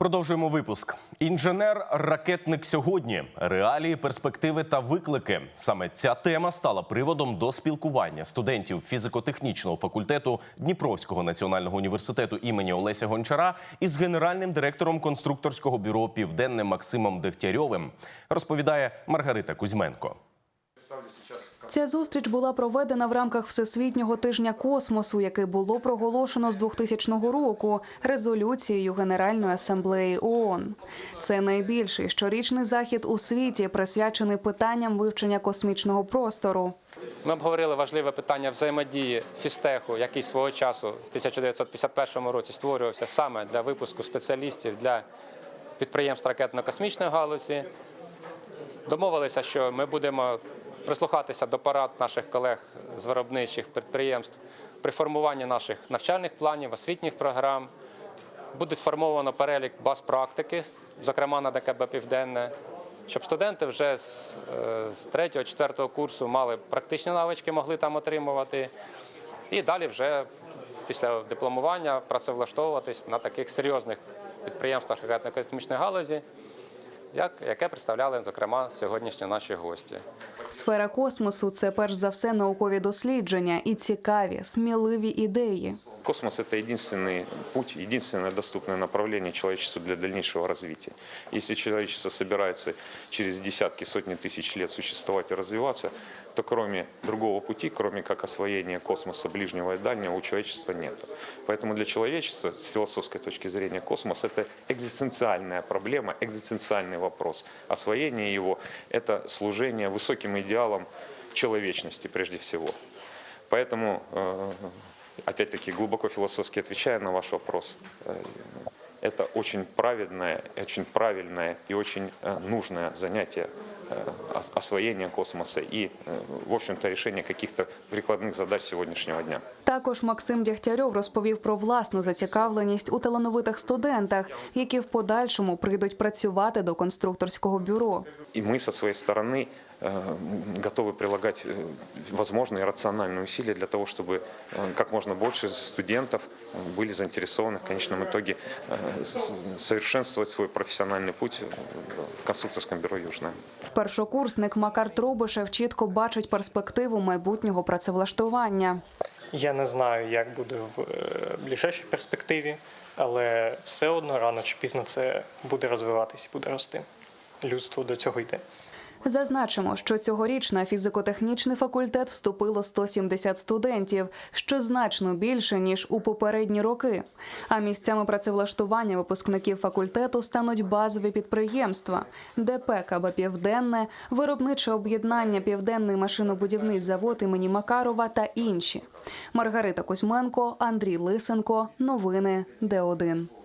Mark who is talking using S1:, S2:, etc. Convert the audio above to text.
S1: Продовжуємо випуск. Інженер-ракетник сьогодні. Реалії, перспективи та виклики. Саме ця тема стала приводом до спілкування студентів фізико-технічного факультету Дніпровського національного університету імені Олеся Гончара із генеральним директором конструкторського бюро Південне Максимом Дегтярьовим. Розповідає Маргарита Кузьменко.
S2: Ця зустріч була проведена в рамках Всесвітнього тижня космосу, який було проголошено з 2000 року резолюцією Генеральної асамблеї ООН. Це найбільший щорічний захід у світі, присвячений питанням вивчення космічного простору.
S3: Ми обговорили важливе питання взаємодії фістеху, який свого часу в 1951 році створювався саме для випуску спеціалістів для підприємств ракетно-космічної галузі. Домовилися, що ми будемо прислухатися до порад наших колег з виробничих підприємств при формуванні наших навчальних планів, освітніх програм. Буде сформовано перелік баз практики, зокрема на ДКБ Південне, щоб студенти вже з, е, з 3-4 курсу мали практичні навички, могли там отримувати. І далі вже після дипломування працевлаштовуватись на таких серйозних підприємствах ракетно-космічної галузі, як, яке представляли, зокрема, сьогоднішні наші гості.
S2: Сфера космосу це перш за все наукові дослідження і цікаві, сміливі ідеї.
S4: Космос – это единственный путь, единственное доступное направление человечеству для дальнейшего развития. Если человечество собирается через десятки, сотни тысяч лет существовать и развиваться, то кроме другого пути, кроме как освоения космоса ближнего и дальнего, у человечества нет. Поэтому для человечества, с философской точки зрения, космос – это экзистенциальная проблема, экзистенциальный вопрос. Освоение его – это служение высоким идеалам человечности прежде всего. Поэтому, э, опять-таки, глубоко философски отвечая на ваш вопрос, э, это очень праведное, очень правильное и очень э, нужное занятие э, ос- освоения космоса и, э, в общем-то, решения каких-то прикладных задач сегодняшнего дня.
S2: Також Максим Дягтярьов розповів про власну зацікавленість у талановитих студентах, які в подальшому прийдуть працювати до конструкторського бюро.
S4: И мы со своей стороны э, готовы прилагать э, возможные рациональные усилия для того, чтобы э, как можно больше студентов э, были заинтересованы в конечном итоге э, с- совершенствовать свой профессиональный путь э, в конструкторском бюро «Южное».
S2: Першокурсник Макар Трубишев чітко бачить перспективу майбутнього працевлаштування.
S5: Я не знаю, як буде в е, ближайшій перспективі, але все одно рано чи пізно це буде розвиватися і буде рости. Людство до цього йде.
S2: Зазначимо, що цьогоріч на фізико-технічний факультет вступило 170 студентів, що значно більше ніж у попередні роки. А місцями працевлаштування випускників факультету стануть базові підприємства: ДП КБ Південне, виробниче об'єднання Південний машинобудівний завод імені Макарова та інші. Маргарита Кузьменко, Андрій Лисенко. Новини Д1.